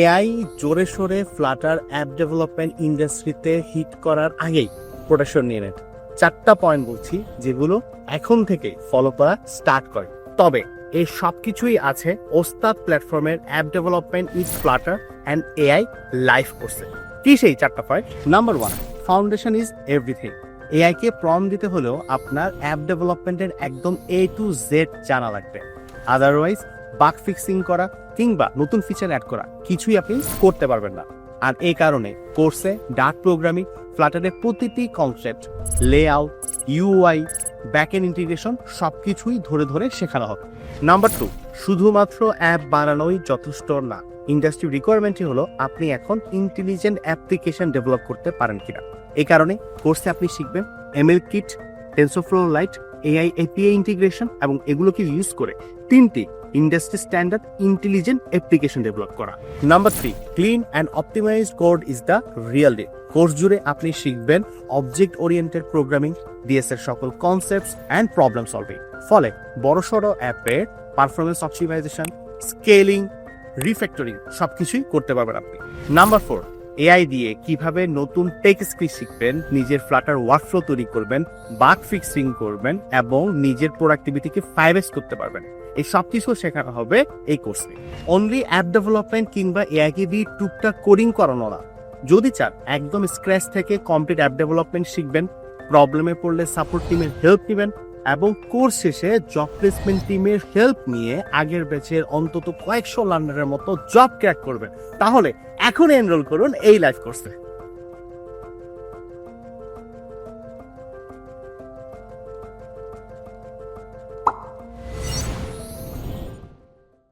AI জোরে সোরে Flutter app development ইন্ডাস্ট্রিতে হিট করার আগেই প্রোটেকশন নিয়ে নেন চারটা পয়েন্ট বলছি, যেগুলো এখন থেকে ফলো করা স্টার্ট করে। তবে এই সব কিছুই আছে ওস্তাদ প্ল্যাটফর্মের app development is Flutter and AI life কোর্সে কি সেই চারটা point number one foundation is everything AI কে প্রম দিতে হলেও আপনার অ্যাপ ডেভেলপমেন্টের একদম এ টু জেড জানা লাগবে। আদারওয়াইজ বাগ ফিক্সিং করা কিংবা নতুন ফিচার অ্যাড করা, কিছুই আপনি করতে পারবেন না। আর এই কারণে কোর্সে ডার্ক প্রোগ্রামিং ফ্লাটারের প্রতিটি concept, layout, UI, backend integration সব কিছুই ধরে ধরে শেখানো হবে। নাম্বার টু, শুধুমাত্র অ্যাপ বানানোই যথেষ্ট না। ইন্ডাস্ট্রি রিকোয়ারমেন্টই হলো আপনি এখন ইন্টেলিজেন্ট অ্যাপ্লিকেশন ডেভেলপ করতে পারেন কিনা। এই কারণে কোর্সে আপনি শিখবেন ML Kit TensorFlow Lite AI API integration এবং এগুলোকে ইউজ করে তিনটি industry standard intelligent application develop করা। Number three, clean and optimise code is the real deal. Course জুড়ে আপনি শিখবেন অবজেক্ট ওরিয়েন্টেড প্রোগ্রামিং ডিএস এর সকল কনসেপ্টস অ্যান্ড প্রবলেম সলভিং। ফলে বড়সড় অ্যাপের পারফরমেন্স অপটিমাইজেশন, স্কেলিং, রিফ্যাক্টরিং সবকিছুই করতে পারবেন আপনি। নাম্বার ফোর, এআই দিয়ে কীভাবে নতুন টেক স্কিল শিখবেন, নিজের ফ্লাটার ওয়ার্কফ্লো তৈরি করবেন, বাগ ফিক্সিং করবেন এবং নিজের প্রোডাক্টিভিটিকে ফাইভ করতে পারবেন। এই সব কিছু শেখানো হবে এই কোর্সে অনলি অ্যাপ ডেভেলপমেন্ট কিংবা এআইকে দিয়ে টুকটাক কোডিং করানো না। যদি চান, একদম স্ক্র্যাচ থেকে কমপ্লিট অ্যাপ ডেভেলপমেন্ট শিখবেন প্রবলেমে পড়লে সাপোর্ট টিমের হেল্প নেবেন এবং কোর্স শেষে জব প্লেসমেন্ট টিমের হেল্প নিয়ে আগের ব্যাচের অন্তত কয়েকশো লার্নারের মতো জব ক্র্যাক করবেন। তাহলে এখন এনরোল করুন এই লাইভ কোর্সে